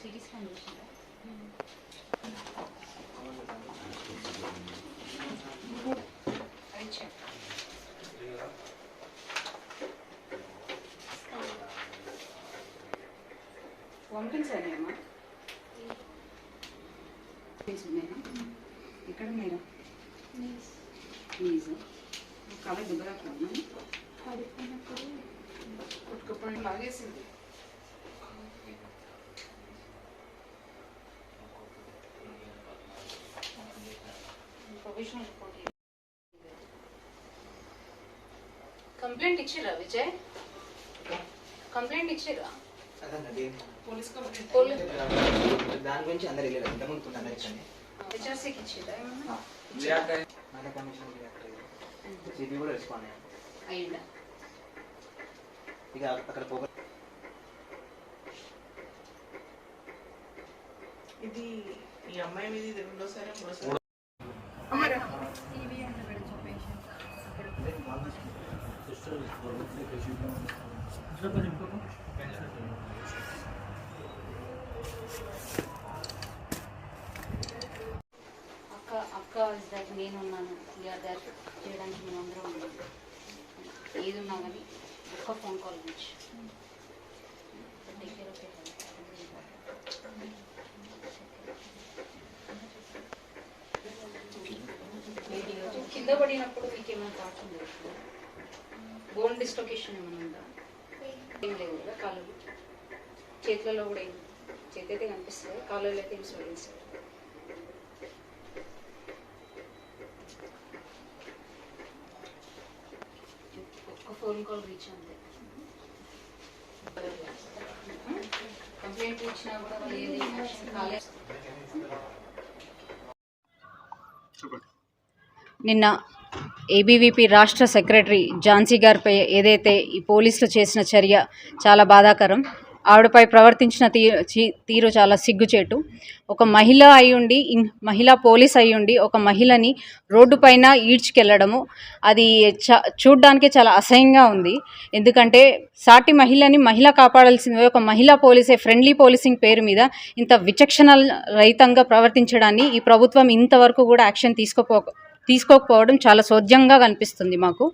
Series condition Thank you. Check పంపించాలేమ్మా ఉన్నాయా ఎక్కడ ఉన్నాయా ప్లీజ్. కళ లాగేసింది. ప్రొవిజనల్ రిపోర్ట్ కంప్లైంట్ ఇచ్చిరా విజయ్? కంప్లైంట్ ఇచ్చిరా దాని గురించి అందరు వెళ్ళారు ఇంతకుముందు అందరు హెచ్ఆర్సీకి మన కమిషన్ సిపి కూడా రెస్పాండ్ అయ్యిందా ఇక అక్కడ పోగ ఇది ఈ అమ్మాయి మీద ఇది రెండోసారి మూడోసారి అక్క అక్క నేను ఉన్నాను. వీఆర్ దర్ చేయడానికి మేము అందరం ఉన్నాం. ఏది ఉన్నా కానీ ఒక్క ఫోన్ కాల్ నుంచి. టేక్ కేర్ కింద పడినప్పుడు మీకు ఏమైనా థాట్స్ ఉందా? బోన్ డిస్లొకేషన్ ఏమైనా ఉందా? ఏం లేదు కదా కాళ్ళు. చేతులలో కూడా ఏం చేతి అయితే కనిపిస్తుంది కాళ్ళలో అయితే ఏం స్వెల్లింగ్స్ ఫోన్ కాల్ రీచ్ అంతే. కంప్లైంట్ ఇచ్చినా కూడా వాళ్ళు ఏది కాలేదు నిన్న ఏబీవీపీ రాష్ట్ర సెక్రటరీ ఝాన్సీ గారిపై ఏదైతే ఈ పోలీసులు చేసిన చర్య చాలా బాధాకరం. ఆవిడపై ప్రవర్తించిన తీరు తీరు చాలా సిగ్గుచేటు. ఒక మహిళ అయ్యుండి మహిళా పోలీస్ అయ్యుండి ఒక మహిళని రోడ్డు పైన ఈడ్చుకెళ్ళడము అది చ చూడ్డానికి చాలా అసహ్యంగా ఉంది. ఎందుకంటే సాటి మహిళని మహిళ కాపాడాల్సింది ఒక మహిళా పోలీసే ఫ్రెండ్లీ పోలీసింగ్ పేరు మీద ఇంత విచక్షణ రహితంగా ప్రవర్తించడాన్ని ఈ ప్రభుత్వం ఇంతవరకు కూడా యాక్షన్ తీసుకోపో తీసుకోకపోవడం చాలా సోద్యంగా కనిపిస్తుంది మాకు.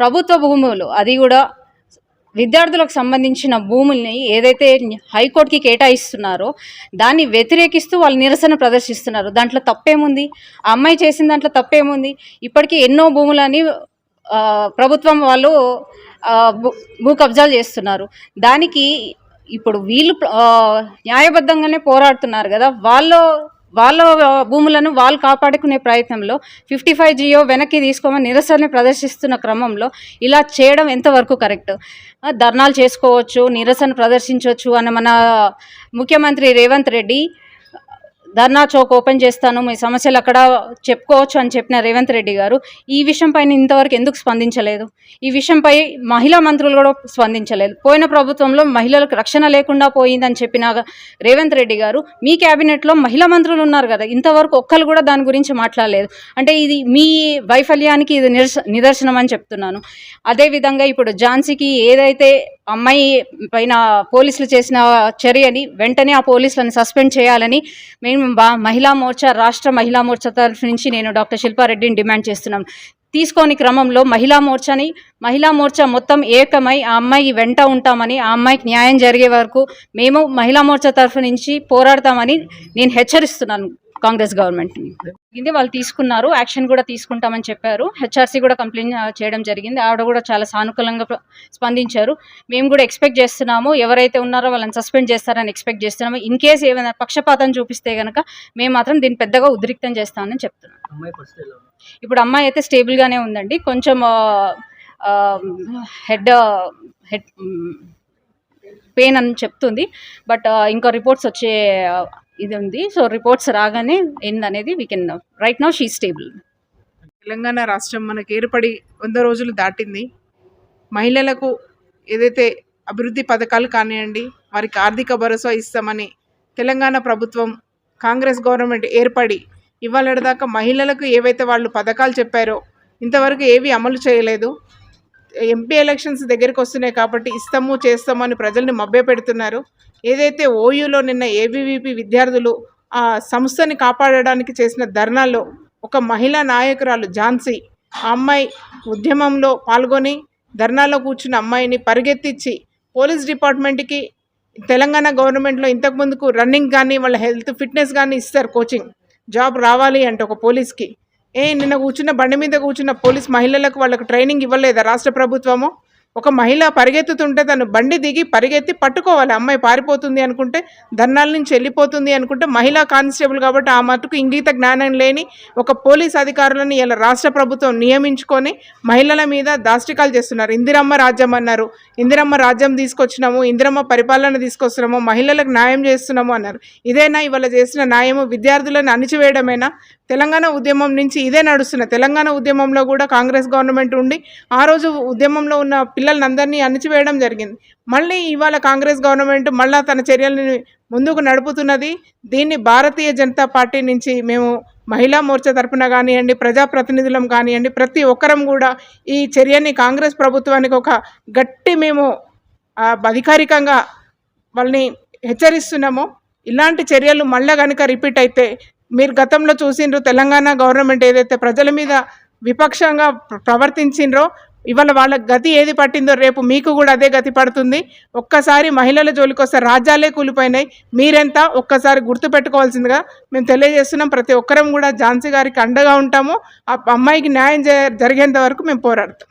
ప్రభుత్వ భూములు అది కూడా విద్యార్థులకు సంబంధించిన భూముల్ని ఏదైతే హైకోర్టుకి కేటాయిస్తున్నారో దాన్ని వ్యతిరేకిస్తూ వాళ్ళు నిరసన ప్రదర్శిస్తున్నారు. దాంట్లో తప్పేముంది? ఆ అమ్మాయి చేసిన దాంట్లో తప్పేముంది? ఇప్పటికీ ఎన్నో భూములని ప్రభుత్వం వాళ్ళు భూ కబ్జాలు చేస్తున్నారు. దానికి ఇప్పుడు వీళ్ళు న్యాయబద్ధంగానే పోరాడుతున్నారు కదా. వాళ్ళు వాళ్ళ భూములను వాళ్ళు కాపాడుకునే ప్రయత్నంలో ఫిఫ్టీ ఫైవ్ జియో వెనక్కి తీసుకోమని నిరసన ప్రదర్శిస్తున్న క్రమంలో ఇలా చేయడం ఎంతవరకు కరెక్ట్? ధర్నాలు చేసుకోవచ్చు నిరసన ప్రదర్శించవచ్చు అన్న మన ముఖ్యమంత్రి రేవంత్ రెడ్డి ధర్నా చౌక్ ఓపెన్ చేస్తాను మీ సమస్యలు అక్కడ చెప్పుకోవచ్చు అని చెప్పిన రేవంత్ రెడ్డి గారు. ఈ విషయంపై ఇంతవరకు ఎందుకు స్పందించలేదు? ఈ విషయంపై మహిళా మంత్రులు కూడా స్పందించలేదు. పోయిన ప్రభుత్వంలో మహిళలకు రక్షణ లేకుండా పోయిందని చెప్పిన రేవంత్ రెడ్డి గారు మీ క్యాబినెట్లో మహిళా మంత్రులు ఉన్నారు కదా ఇంతవరకు ఒక్కరు కూడా దాని గురించి మాట్లాడలేదు. అంటే ఇది మీ వైఫల్యానికి ఇది నిదర్శనం అని చెప్తున్నాను. అదేవిధంగా ఇప్పుడు ఝాన్సీకి ఏదైతే అమ్మాయి పైన పోలీసులు చేసిన చర్యని వెంటనే ఆ పోలీసులను సస్పెండ్ చేయాలని మేము మహిళా మోర్చా రాష్ట్ర మహిళా మోర్చా తరఫు నుంచి నేను డాక్టర్ శిల్పారెడ్డిని డిమాండ్ చేస్తున్నాం. తీసుకోని క్రమంలో మహిళా మోర్చాని మహిళా మోర్చా మొత్తం ఏకమై ఆ అమ్మాయి వెంట ఉంటామని ఆ అమ్మాయికి న్యాయం జరిగే వరకు మేము మహిళా మోర్చా తరఫు నుంచి పోరాడతామని నేను హెచ్చరిస్తున్నాను. కాంగ్రెస్ గవర్నమెంట్ని ఇది వాళ్ళు తీసుకున్నారు. యాక్షన్ కూడా తీసుకుంటామని చెప్పారు. హెచ్ఆర్సీ కూడా కంప్లైంట్ చేయడం జరిగింది. ఆవిడ కూడా చాలా సానుకూలంగా స్పందించారు. మేము కూడా ఎక్స్పెక్ట్ చేస్తున్నాము. ఎవరైతే ఉన్నారో వాళ్ళని సస్పెండ్ చేస్తారని ఎక్స్పెక్ట్ చేస్తున్నాము. ఇన్ కేసు ఏమైనా పక్షపాతం చూపిస్తే కనుక మేము మాత్రం దీన్ని పెద్దగా ఉద్రిక్తం చేస్తామని చెప్తున్నాం? ఇప్పుడు అమ్మాయి అయితే స్టేబుల్గానే ఉందండి. కొంచెం హెడ్ హెడ్ పెయిన్ అని చెప్తుంది. బట్ ఇంకా రిపోర్ట్స్ వచ్చే ఇది ఉంది సో రిపోర్ట్స్ రాగానే ఏందనేది we can right now she stable Telangana రాష్ట్రం మనకు ఏర్పడి వంద రోజులు దాటింది. మహిళలకు ఏదైతే అభివృద్ధి పథకాలు కానివ్వండి వారికి ఆర్థిక భరోసా ఇస్తామని తెలంగాణ ప్రభుత్వం కాంగ్రెస్ గవర్నమెంట్ ఏర్పడి ఇవాళ దాకా మహిళలకు ఏవైతే వాళ్ళు పథకాలు చెప్పారో ఇంతవరకు ఏవి అమలు చేయలేదు. ఎంపీ ఎలక్షన్స్ దగ్గరికి వస్తున్నాయి కాబట్టి ఇస్తాము చేస్తాము అని ప్రజల్ని మభ్యపెడుతున్నారు. ఏదైతే ఓయూలో నిన్న ఏబీవీపీ విద్యార్థులు ఆ సంస్థని కాపాడడానికి చేసిన ధర్నాల్లో ఒక మహిళా నాయకురాలు ఝాన్సీ ఆ అమ్మాయి ఉద్యమంలో పాల్గొని ధర్నాలో కూర్చున్న అమ్మాయిని పరిగెత్తించి పోలీస్ డిపార్ట్మెంట్కి తెలంగాణ గవర్నమెంట్లో ఇంతకు ముందుకు రన్నింగ్ కానీ వాళ్ళ హెల్త్ ఫిట్నెస్ కానీ ఇస్తారు కోచింగ్. జాబ్ రావాలి అంటే ఒక పోలీస్కి. ఏ నిన్న కూర్చున్న బండి మీద కూర్చున్న పోలీస్ మహిళలకు వాళ్ళకు ట్రైనింగ్ ఇవ్వలేదా రాష్ట్ర ప్రభుత్వము? ఒక మహిళ పరిగెత్తుతుంటే తను బండి దిగి పరిగెత్తి పట్టుకోవాలి. అమ్మాయి పారిపోతుంది అనుకుంటే ధర్నాల నుంచి వెళ్ళిపోతుంది అనుకుంటే మహిళా కానిస్టేబుల్ కాబట్టి ఆ మటుకు ఇంగిత జ్ఞానం లేని ఒక పోలీస్ అధికారులను ఇలా రాష్ట్ర ప్రభుత్వం నియమించుకొని మహిళల మీద దాష్టికాలు చేస్తున్నారు. ఇందిరమ్మ రాజ్యం అన్నారు. ఇందిరమ్మ రాజ్యం తీసుకొచ్చినాము ఇందిరమ్మ పరిపాలన తీసుకొస్తున్నాము మహిళలకు న్యాయం చేస్తున్నాము అన్నారు. ఇదేనా ఇవాళ చేసిన న్యాయము? విద్యార్థులను అణిచివేయడమేనా? తెలంగాణ ఉద్యమం నుంచి ఇదే నడుస్తున్న తెలంగాణ ఉద్యమంలో కూడా కాంగ్రెస్ గవర్నమెంట్ ఉండి ఆ రోజు ఉద్యమంలో ఉన్న పిల్లల్ని అందరినీ అణిచివేయడం జరిగింది. మళ్ళీ ఇవాళ కాంగ్రెస్ గవర్నమెంట్ మళ్ళా తన చర్యలను ముందుకు నడుపుతున్నది. దీన్ని భారతీయ జనతా పార్టీ నుంచి మేము మహిళా మోర్చా తరపున కానివ్వండి ప్రజాప్రతినిధులం కానివ్వండి ప్రతి ఒక్కరం కూడా ఈ చర్యని కాంగ్రెస్ ప్రభుత్వానికి ఒక గట్టి మేము అధికారికంగా వాళ్ళని హెచ్చరిస్తున్నాము. ఇలాంటి చర్యలు మళ్ళా కనుక రిపీట్ అయితే మీరు గతంలో చూసిండ్రు తెలంగాణ గవర్నమెంట్ ఏదైతే ప్రజల మీద విపక్షంగా ప్రవర్తించిండ్రో ఇవాళ వాళ్ళ గతి ఏది పట్టిందో రేపు మీకు కూడా అదే గతి పడుతుంది. ఒక్కసారి మహిళల జోలికి వస్తే రాజ్యాలే కూలిపోయినాయి. మీరెంత? ఒక్కసారి గుర్తుపెట్టుకోవాల్సిందిగా మేము తెలియజేస్తున్నాం. ప్రతి ఒక్కరం కూడా ఝాన్సీ గారికి అండగా ఉంటాము. ఆ అమ్మాయికి న్యాయం జరిగేంత వరకు మేము పోరాడతాం.